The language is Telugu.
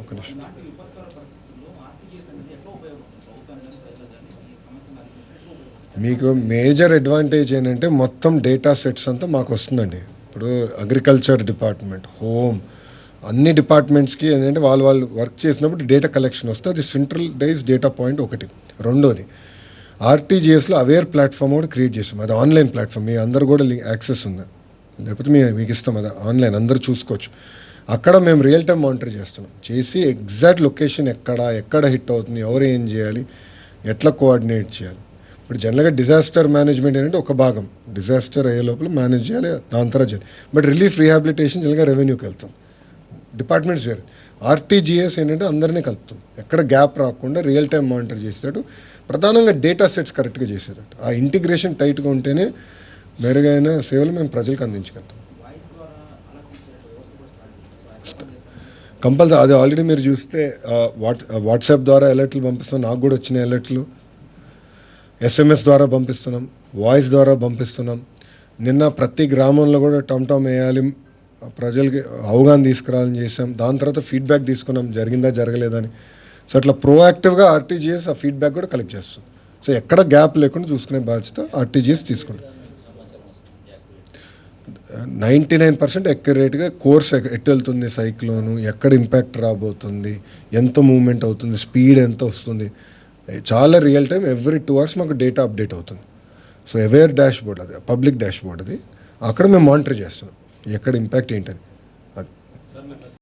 ఒక నిమిషం. మీకు మేజర్ అడ్వాంటేజ్ ఏంటంటే మొత్తం డేటా సెట్స్ అంతా మాకు వస్తుందండి. ఇప్పుడు అగ్రికల్చర్ డిపార్ట్మెంట్ హోమ్ అన్ని డిపార్ట్మెంట్స్కి ఏంటంటే వాళ్ళు వాళ్ళు వర్క్ చేసినప్పుడు డేటా కలెక్షన్ వస్తే అది సెంట్రలైజ్ డేటా పాయింట్ ఒకటి. రెండోది ఆర్టీజీఎస్లో అవేర్ ప్లాట్ఫామ్ కూడా క్రియేట్ చేసాం. అది ఆన్లైన్ ప్లాట్ఫామ్ మీ అందరు కూడా యాక్సెస్ ఉంది. లేకపోతే మీ మీకు ఇస్తాం అది. ఆన్లైన్ అందరు చూసుకోవచ్చు. అక్కడ మేము రియల్ టైం మానిటర్ చేస్తున్నాం. చేసి ఎగ్జాక్ట్ లొకేషన్ ఎక్కడ ఎక్కడ హిట్ అవుతుంది ఎవరు ఏం చేయాలి ఎట్లా కోఆర్డినేట్ చేయాలి. ఇప్పుడు జనరల్గా డిజాస్టర్ మేనేజ్మెంట్ ఏంటంటే ఒక భాగం. డిజాస్టర్ అయ్యే లోపల మేనేజ్ చేయాలి దాని తర్వాత చేయాలి. బట్ రిలీఫ్ రీహాబిలిటేషన్ జనరల్గా రెవెన్యూకి వెళ్తాం. డిపార్ట్మెంట్స్ వేరు. ఆర్టీజీఎస్ ఏంటంటే అందరినీ కలుపుతాం. ఎక్కడ గ్యాప్ రాకుండా రియల్ టైం మానిటర్ చేసేటట్టు ప్రధానంగా డేటా సెట్స్ కరెక్ట్గా చేసేటట్టు. ఆ ఇంటిగ్రేషన్ టైట్గా ఉంటేనే మెరుగైన సేవలు మేము ప్రజలకు అందించగలుగుతాం వాయిస్ ద్వారా అలర్ట్ ఇచ్చే వ్యవస్థ కూడా స్టార్ట్ చేస్తారు సో అది ఎట్లా చేస్తారు? కంపల్సరీ అది ఆల్రెడీ మీరు చూస్తే వాట్ వాట్సాప్ ద్వారా అలర్ట్లు పంపిస్తాం నాకు కూడా వచ్చిన అలర్ట్లు. ఎస్ఎంఎస్ ద్వారా పంపిస్తున్నాం వాయిస్ ద్వారా పంపిస్తున్నాం. నిన్న ప్రతి గ్రామంలో కూడా టమ్ టమ్ వేయాలి ప్రజలకి అవగాహన తీసుకురావాలని చేసాం దాని తర్వాత ఫీడ్బ్యాక్ తీసుకున్నాం జరిగిందా జరగలేదని సో అట్లా ప్రోయాక్టివ్గా ఆర్టీజీఎస్ ఆ ఫీడ్బ్యాక్ కూడా కలెక్ట్ చేస్తాం. సో ఎక్కడ గ్యాప్ లేకుండా చూసుకునే బాధ్యత ఆర్టీజీఎస్ తీసుకుంటాం నైంటీ నైన్ పర్సెంట్ అక్యురేట్గా కోర్స్ ఎట్ వెళ్తుంది సైక్లోను ఎక్కడ ఇంపాక్ట్ రాబోతుంది? ఎంత మూవ్మెంట్ అవుతుంది? స్పీడ్ ఎంత వస్తుంది? చాలా real time every two hours మాకు డేటా అప్డేట్ అవుతుంది. సో అవేర్ డాష్ బోర్డ్ అది పబ్లిక్ డాష్ బోర్డ్ అది. అక్కడ మేము మానిటర్ చేస్తున్నాం. ఎక్కడ ఇంపాక్ట్ ఏంటని.